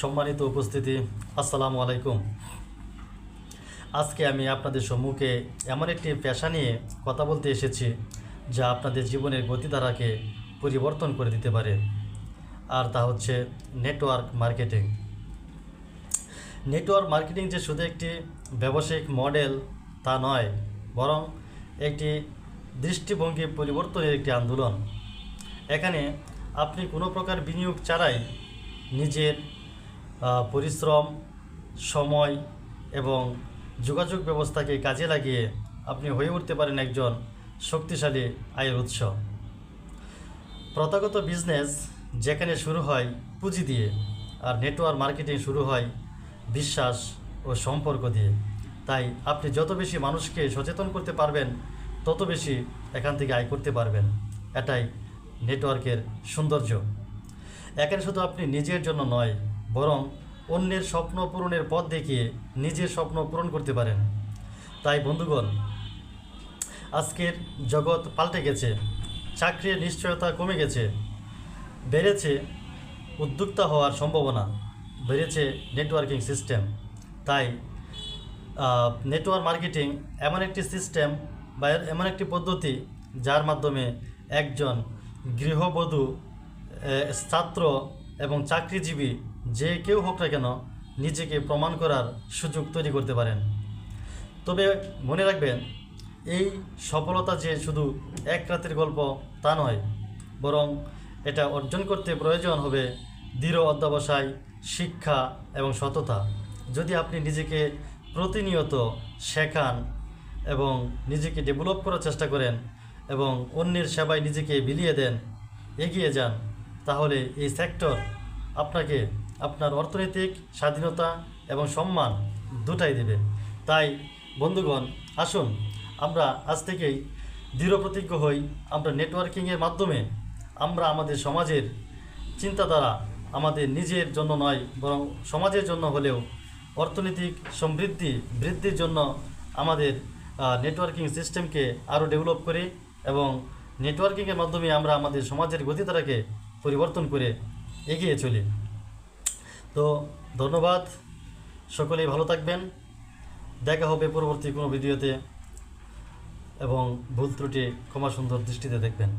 সম্মানিত উপস্থিতি, আসসালামু আলাইকুম। আজকে আমি আপনাদের সম্মুখে এমন একটি পেশা নিয়ে কথা বলতে এসেছি, যা আপনাদের জীবনের গতিধারাকে পরিবর্তন করে দিতে পারে, আর তা হচ্ছে নেটওয়ার্ক মার্কেটিং। নেটওয়ার্ক মার্কেটিং যে শুধু একটি ব্যবসায়িক মডেল তা নয়, বরং একটি দৃষ্টিভঙ্গি পরিবর্তনের একটি আন্দোলন। এখানে আপনি কোনো প্রকার বিনিয়োগ ছাড়াই নিজের পরিশ্রম, সময় এবং যোগাযোগ ব্যবস্থাকে কাজে লাগিয়ে আপনি হয়ে উঠতে পারেন একজন শক্তিশালী আয়ের উৎস। প্রথাগত বিজনেস যেখানে শুরু হয় পুঁজি দিয়ে আর নেটওয়ার্ক মার্কেটিং শুরু হয় বিশ্বাস ও সম্পর্ক দিয়ে। তাই আপনি যত বেশি মানুষকে সচেতন করতে পারবেন, তত বেশি এখান থেকে আয় করতে পারবেন। এটাই নেটওয়ার্কের সৌন্দর্য। এখানে শুধু আপনি নিজের জন্য নয় বরং অন্যের স্বপ্ন পূরণের পথ দেখিয়ে নিজের স্বপ্ন পূরণ করতে পারেন। তাই বন্ধুগণ, আজকের জগৎ পাল্টে গেছে, চাকরির নিশ্চয়তা কমে গেছে, বেড়েছে উদ্যোক্তা হওয়ার সম্ভাবনা, বেড়েছে নেটওয়ার্কিং সিস্টেম তাই নেটওয়ার্ক মার্কেটিং এমন একটি সিস্টেম বা এমন একটি পদ্ধতি যার মাধ্যমে একজন গৃহবধূ ছাত্র এবং চাকরিজীবী যে কেউ হোক না কেন নিজেকে প্রমাণ করার সুযোগ তৈরি করতে পারেন। তবে মনে রাখবেন, এই সফলতা যে শুধু এক রাতের গল্প তা নয়, বরং এটা অর্জন করতে প্রয়োজন হবে দৃঢ় অধ্যবসায়, শিক্ষা এবং সততা। যদি আপনি নিজেকে প্রতিনিয়ত শেখান এবং নিজেকে ডেভেলপ করার চেষ্টা করেন এবং অন্যের সেবায় নিজেকে বিলিয়ে দেন, এগিয়ে যান। তাহলে এই সেক্টর আপনাকে আপনার অর্থনৈতিক স্বাধীনতা এবং সম্মান দুটাই দেবে। তাই বন্ধুগণ, আসুন আমরা আজ থেকেই দৃঢ় প্রতিজ্ঞ হই, আমরা নেটওয়ার্কিংয়ের মাধ্যমে আমরা আমাদের সমাজের চিন্তাধারা আমাদের নিজের জন্য নয়, বরং সমাজের জন্য হলেও অর্থনৈতিক সমৃদ্ধি, বৃদ্ধির জন্য আমাদের নেটওয়ার্কিং সিস্টেমকে আরও ডেভেলপ করি এবং নেটওয়ার্কিংয়ের মাধ্যমে আমরা আমাদের সমাজের গতিধারাকে পরিবর্তন করে এগিয়ে চলি। তো ধন্যবাদ, সকলেই ভালো থাকবেন। দেখা হবে পরবর্তী কোনো ভিডিওতে এবং ভুল ত্রুটি ক্ষমা সুন্দর দৃষ্টিতে দেখবেন।